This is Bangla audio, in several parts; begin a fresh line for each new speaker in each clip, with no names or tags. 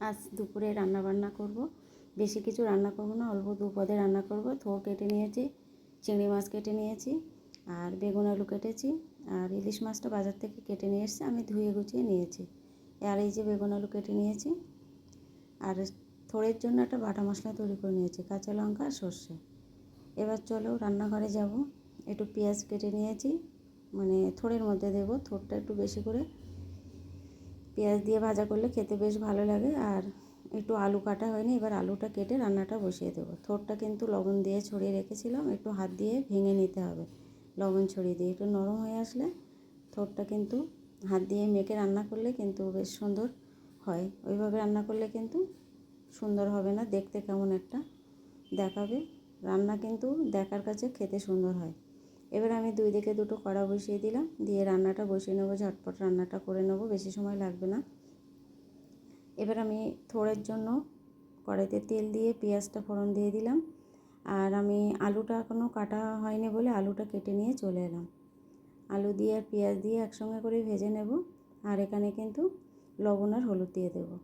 আজ দুপুরে রান্না বান্না করব। বেশি কিছু রান্না করব না, অল্প দু পদে রান্না করব। থোর কেটে নিয়েছি, চিংড়ি মাছ কেটে নিয়েছি, আর বেগুন আলু কেটেছি, আর ইলিশ মাছটা বাজার থেকে কেটে নিয়ে এসেছি, আমি ধুয়ে গুছিয়ে নিয়েছি। আর এই যে বেগুন আলু কেটে নিয়েছি, আর থোড়ের জন্য একটা বাটা মশলা তৈরি করে নিয়েছি, কাঁচা লঙ্কা আর সর্ষে। এবার চলো রান্নাঘরে যাব। একটু পেঁয়াজ কেটে নিয়েছি মানে থোড়ের মধ্যে দেবো, থোড়টা একটু বেশি করে পেঁয়াজ দিয়ে ভাজা করলে খেতে বেশ ভালো লাগে আর একটু আলু কাটা হয়নি, এবার আলুটা কেটে রান্নাটা বসিয়ে দেবো। থোড়টা কিন্তু লবণ দিয়ে ছড়িয়ে রেখেছিলাম, একটু হাত দিয়ে ভেঙে নিতে হবে, লবণ ছড়িয়ে দিয়ে। একটু নরম হয়ে আসলে থোড়টা কিন্তু হাত দিয়ে মেখে রান্না করলে কিন্তু বেশ সুন্দর হয়। ওইভাবে রান্না করলে কিন্তু সুন্দর হবে না, দেখতে কেমন একটা দেখাবে। রান্না কিন্তু দেখার কাছে খেতে সুন্দর হয়। এবার আমি দুই দিকে দুটো কড়া বসিয়ে দিলাম, দিয়ে রান্নাটা বসিয়ে নেব, ঝটপট রান্নাটা করে নেব, বেশি সময় লাগবে না। এবার আমি থোড়ের জন্য কড়াইতে তেল দিয়ে পেঁয়াজটা ফোড়ন দিয়ে দিলাম। আর আমি আলুটা এখনও কাটা হয়নি বলে আলুটা কেটে নিয়ে চলে এলাম। আলু দিয়ে আর পেঁয়াজ দিয়ে একসঙ্গে করে ভেজে নেব, আর এখানে কিন্তু লবণ আর হলুদ দিয়ে দেবো।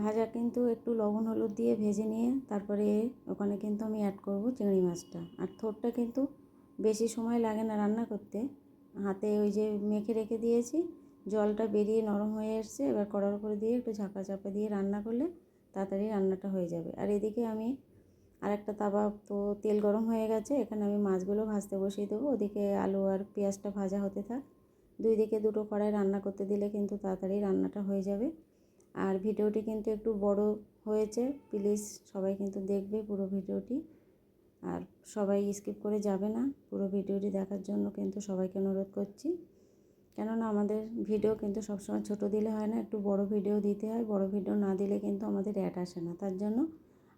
ভাজা কিন্তু একটু লবণ, হলুদ দিয়ে ভেজে নিয়ে তারপরে ওখানে কিন্তু আমি অ্যাড করব চিংড়ি মাছটা। আর থোরটা কিন্তু বেশি সময় লাগে না রান্না করতে। হাতে ওই যে মেখে রেখে দিয়েছি, জলটা বেরিয়ে নরম হয়ে এসছে, এবার কড়ার উপরে দিয়ে একটু ঝাঁকা চাপা দিয়ে রান্না করলে তাড়াতাড়ি রান্নাটা হয়ে যাবে। আর এদিকে আমি আর একটা তাওয়া তো তেল গরম হয়ে গেছে, এখানে আমি মাছগুলো ভাজতে বসিয়ে দেবো। ওদিকে আলু আর পেঁয়াজটা ভাজা হতে থাক। দুই দিকে দুটো কড়াই রান্না করতে দিলে কিন্তু তাড়াতাড়ি রান্নাটা হয়ে যাবে। আর ভিডিওটি কিন্তু একটু বড় হয়েছে প্লিজ সবাই কিন্তু দেখবে পুরো ভিডিওটি। আর সবাই স্কিপ করে যাবে না, পুরো ভিডিওটি দেখার জন্য কিন্তু সবাইকে অনুরোধ করছি। কেননা আমাদের ভিডিও কিন্তু সবসময় ছোট দিলে হয় না, একটু বড় ভিডিও দিতে হয়, বড় ভিডিও না দিলে কিন্তু আমাদের অ্যাড আসে না। তার জন্য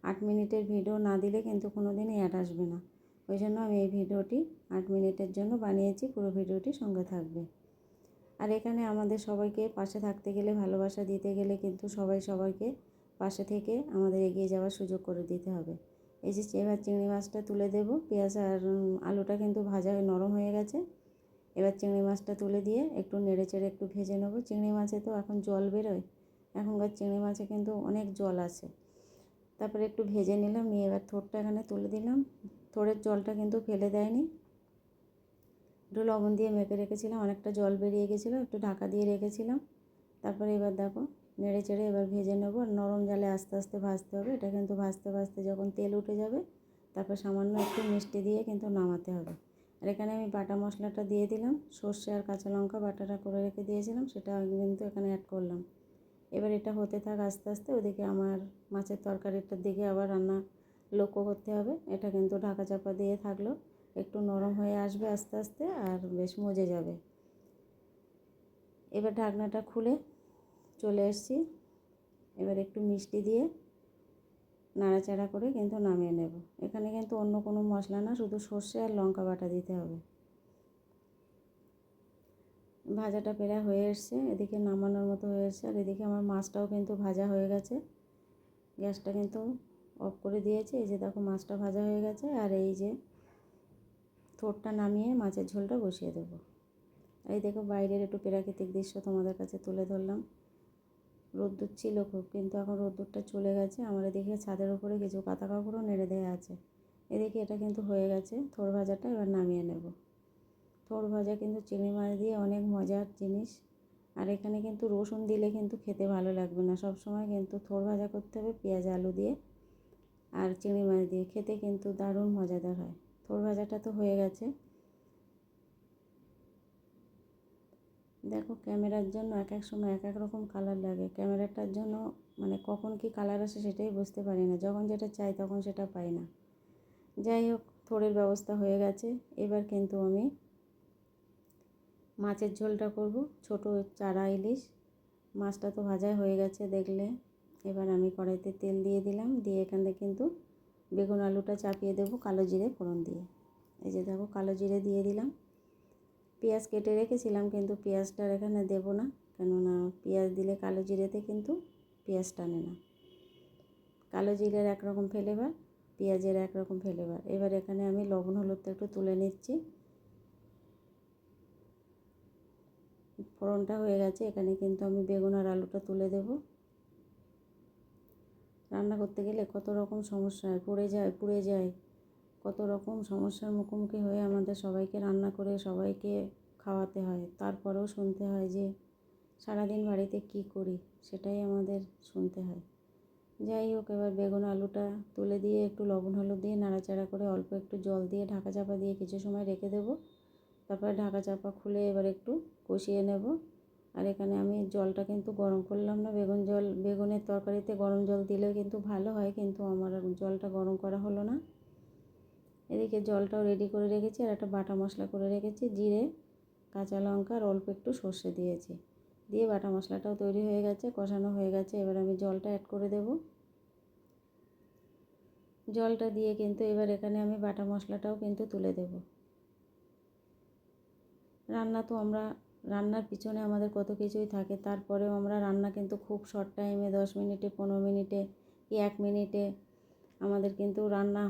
আট মিনিটের ভিডিও না দিলে কিন্তু কোনো দিনই অ্যাড আসবে না। ওই জন্য আমি এই ভিডিওটি আট মিনিটের জন্য বানিয়েছি, পুরো ভিডিওটি সঙ্গে থাকবে। আর এখানে আমাদের সবাইকে পাশে থাকতে গেলে, ভালোবাসা দিতে গেলে কিন্তু সবাই সবাইকে পাশে থেকে আমাদের এগিয়ে যাওয়ার সুযোগ করে দিতে হবে। এই যে এবার চিংড়ি মাছটা তুলে দেবো, পেঁয়াজ আর আলুটা কিন্তু ভাজা নরম হয়ে গেছে। এবার চিংড়ি মাছটা তুলে দিয়ে একটু নেড়ে চেড়ে একটু ভেজে নেব। চিংড়ি মাছে তো এখন জল বেরোয়, এখনকার চিংড়ি মাছে কিন্তু অনেক জল আছে। তারপরে একটু ভেজে নিলাম, নিয়ে এবার থোড়টা এখানে তুলে দিলাম। থোড়ের জলটা কিন্তু ফেলে দেয়নি। একটু লবণ দিয়ে মেখে রেখেছিলাম, অনেকটা জল বেরিয়ে গেছিল, একটু ঢাকা দিয়ে রেখেছিলাম। তারপরে এবার দেখো, নেড়ে চেড়ে এবার ভেজে নেব। আর নরম জালে আস্তে আস্তে ভাজতে হবে, এটা কিন্তু ভাজতে ভাজতে যখন তেল উঠে যাবে, তারপর সামান্য একটু মিষ্টি দিয়ে কিন্তু নামাতে হবে। আর এখানে আমি বাটা মশলাটা দিয়ে দিলাম, সর্ষে আর কাঁচা লঙ্কা বাটাটা করে রেখে দিয়েছিলাম, সেটা কিন্তু এখানে অ্যাড করলাম। এবার এটা হতে থাক আস্তে আস্তে, ওদিকে আমার মাছের তরকারিটার দিকে আবার রান্না লক্ষ্য করতে হবে, এটা কিন্তু ঢাকা চাপা দিয়ে থাকল। একটু নরম হয়ে আসবে আস্তে আস্তে আর বেশ মজে যাবে। এবার ঢাকনাটা খুলে চলে এসছি এবার একটু মিষ্টি দিয়ে নাড়াচাড়া করে কিন্তু নামিয়ে নেব। এখানে কিন্তু অন্য কোনো মশলা না, শুধু সর্ষে আর লঙ্কা বাটা দিতে হবে। ভাজাটা পেরা হয়ে এসছে, এদিকে নামানোর মতো হয়ে এসছে। আর এদিকে আমার মাছটাও কিন্তু ভাজা হয়ে গেছে। গ্যাসটা কিন্তু অফ করে দিয়েছে। এই যে দেখো মাছটা ভাজা হয়ে গেছে। আর এই যে থোরটা নামিয়ে মাছের ঝোলটা বসিয়ে দেবো। এই দেখো বাইরের একটু প্রাকৃতিক দৃশ্য তোমাদের কাছে তুলে ধরলাম। রোদ্দুর ছিল খুব, কিন্তু এখন রোদ্দুরটা চলে গেছে। আমার এদিকে ছাদের উপরে কিছু কাঁথা কাপড়ও নেড়ে দেওয়া আছে। এদিকে এটা কিন্তু হয়ে গেছে থোর ভাজাটা এবার নামিয়ে নেব। থোর ভাজা কিন্তু চিংড়ি মাছ দিয়ে অনেক মজার জিনিস। আর এখানে কিন্তু রসুন দিলে কিন্তু খেতে ভালো লাগবে না। সব সময় কিন্তু থোর ভাজা করতে হবে পেঁয়াজ, আলু দিয়ে আর চিংড়ি মাছ দিয়ে। খেতে কিন্তু দারুণ মজাদার হয়। থোর ভাজাটা তো হয়ে গেছে। দেখো ক্যামেরার জন্য এক এক সময় এক এক রকম কালার লাগে। ক্যামেরাটার জন্য মানে কখন কি কালার আসে সেটাই বুঝতে পারি না। যখন যেটা চাই তখন সেটা পাই না। যাই হোক, থোড়ের ব্যবস্থা হয়ে গেছে। এবার কিন্তু আমি মাছের ঝোলটা করব। ছোট চারা ইলিশ। মাছটা তো ভাজা হয়ে গেছে দেখলে। এবার আমি কড়াইতে তেল দিয়ে দিলাম। দিয়ে এখানে কিন্তু বেগুন আলুটা চাপিয়ে দেবো কালো জিরে ফোড়ন দিয়ে। এই যে দেখো কালো জিরে দিয়ে দিলাম। পেঁয়াজ কেটে রেখেছিলাম কিন্তু পেঁয়াজটা এখানে দেবো না, কেননা পেঁয়াজ দিলে কালো জিরেতে কিন্তু পেঁয়াজ টানে না। কালো জিরের একরকম ফ্লেভার পেঁয়াজের একরকম ফ্লেভার এবার এখানে আমি লবণ, হলুদটা একটু তুলে নিচ্ছি। ফোড়নটা হয়ে গেছে, এখানে কিন্তু আমি বেগুন আর আলুটা তুলে দেব। রান্না করতে গেলে কত রকম সমস্যা হয়, পড়ে যায়, পুড়ে যায়। কত রকম সমস্যার মুখোমুখি হয়ে আমাদের সবাইকে রান্না করে সবাইকে খাওয়াতে হয়। তারপরেও শুনতে হয় যে, সারাদিন বাড়িতে কি করি, সেটাই আমাদের শুনতে হয়। যাই হোক, এবার বেগুন আলুটা তুলে দিয়ে একটু লবণ হলুদ দিয়ে নাড়াচাড়া করে অল্প একটু জল দিয়ে ঢাকা চাপা দিয়ে কিছু সময় রেখে দেবো। তারপরে ঢাকা চাপা খুলে এবার একটু কষিয়ে নেব। আর এখানে আমি জলটা কিন্তু গরম করলাম না। বেগুন জল, বেগুনের তরকারিতে গরম জল দিলে কিন্তু ভালো হয়, কিন্তু আমার জলটা গরম করা হলো না। এদিকে জলটাও রেডি করে রেখেছি আর একটা বাটা মশলা করে রেখেছি, জিরে, কাঁচা লঙ্কা আর অল্প একটু সর্ষে দিয়েছি। দিয়ে বাটা মশলাটাও তৈরি হয়ে গেছে, কষানো হয়ে গেছে। এবার আমি জলটা অ্যাড করে দেব। জলটা দিয়ে কিন্তু এবার এখানে আমি বাটা মশলাটাও কিন্তু তুলে দেব। রান্না তো আমরা রান্নার পিছনে আমাদের কত কিছুই থাকে। তারপরেও আমরা রান্না কিন্তু খুব শর্ট টাইমে দশ মিনিটে, পনেরো মিনিটে কি এক মিনিটে আমাদের কিন্তু রান্না,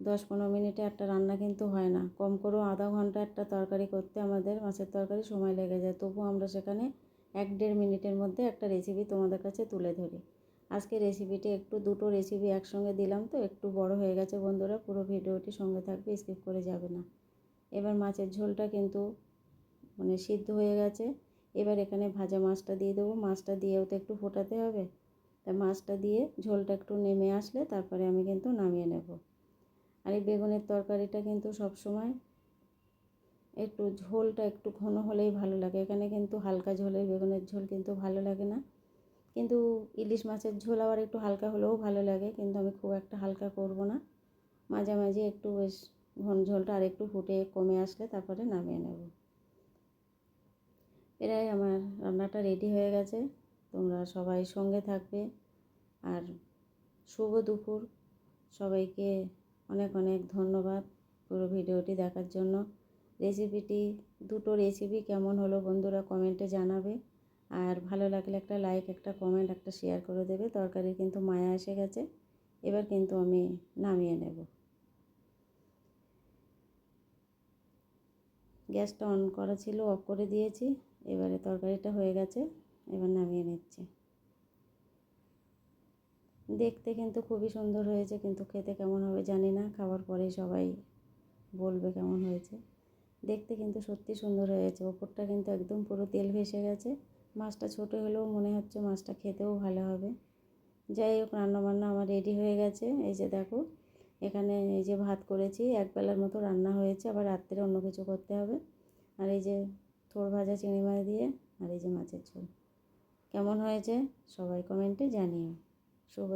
দশ পনেরো মিনিটে একটা রান্না কিন্তু হয় না। কম করেও আধা ঘণ্টা একটা তরকারি করতে আমাদের মাছের তরকারি সময় লেগে যায়। তবুও আমরা সেখানে এক দেড় মিনিটের মধ্যে একটা রেসিপি তোমাদের কাছে তুলে ধরি। আজকে রেসিপিটি একটু, দুটো রেসিপি একসঙ্গে দিলাম তো, একটু বড় হয়ে গেছে বন্ধুরা, পুরো ভিডিওটি সঙ্গে থাকবে স্কিপ করে যাবে না। এবার মাছের ঝোলটা কিন্তু মানে সিদ্ধ হয়ে গেছে। এবার এখানে ভাজা মাছটা দিয়ে দেবো। মাছটা দিয়েও তো একটু ফোটাতে হবে। তা মাছটা দিয়ে ঝোলটা একটু নেমে আসলে তারপরে আমি কিন্তু নামিয়ে নেব। আর এই বেগুনের তরকারিটা কিন্তু সব সময় একটু ঝোলটা একটু ঘন হলেই ভালো লাগে। এখানে কিন্তু হালকা ঝোলের বেগুনের ঝোল কিন্তু ভালো লাগে না। কিন্তু ইলিশ মাছের ঝোল আবার একটু হালকা হলেও ভালো লাগে। কিন্তু আমি খুব একটা হালকা করব না। মাঝামাঝি একটু বেশ ঘন ঝোলটা আর একটু ফুটে কমে আসলে তারপরে নামিয়ে নেব। এরাই আমার রান্নাটা রেডি হয়ে গেছে। তোমরা সবাই সঙ্গে থাকবে। আর শুভ দুপুর। সবাইকে অনেক অনেক ধন্যবাদ পুরো ভিডিওটি দেখার জন্য। রেসিপিটি দুটো রেসিপি কেমন হলো বন্ধুরা কমেন্টে জানাবে। আর ভালো লাগলে একটা লাইক একটা কমেন্ট একটা শেয়ার করে দেবে। তরকারি কিন্তু মায়া এসে গেছে। এবার কিন্তু আমি নামিয়ে নেব। গ্যাসটা অন করা ছিল অফ করে দিয়েছি। এবারে তরকারিটা হয়ে গেছে, এবার নামিয়ে নিচ্ছি। দেখতে কিন্তু খুবই সুন্দর হয়েছে, কিন্তু খেতে কেমন হবে জানি না, খাওয়ার পরে সবাই বলবে কেমন হয়েছে। দেখতে কিন্তু সত্যি সুন্দর হয়েছে, ওপরটা কিন্তু একদম পুরো তেল ভেসে গেছে। মাছটা ছোটো হলেও মনে হচ্ছে মাছটা খেতেও ভালো হবে। যাই হোক, রান্নাবান্না আমার রেডি হয়ে গেছে। এই যে দেখো, এখানে এই যে ভাত করেছি, একবেলার মতো রান্না হয়েছে, আবার রাত্রে অন্য কিছু করতে হবে। আর এই যে থোড় ভাজা চিংড়ি মাছ দিয়ে আর এই যে মাছের ঝোল। কেমন হয়েছে? সবাই কমেন্টে জানিও। শুভ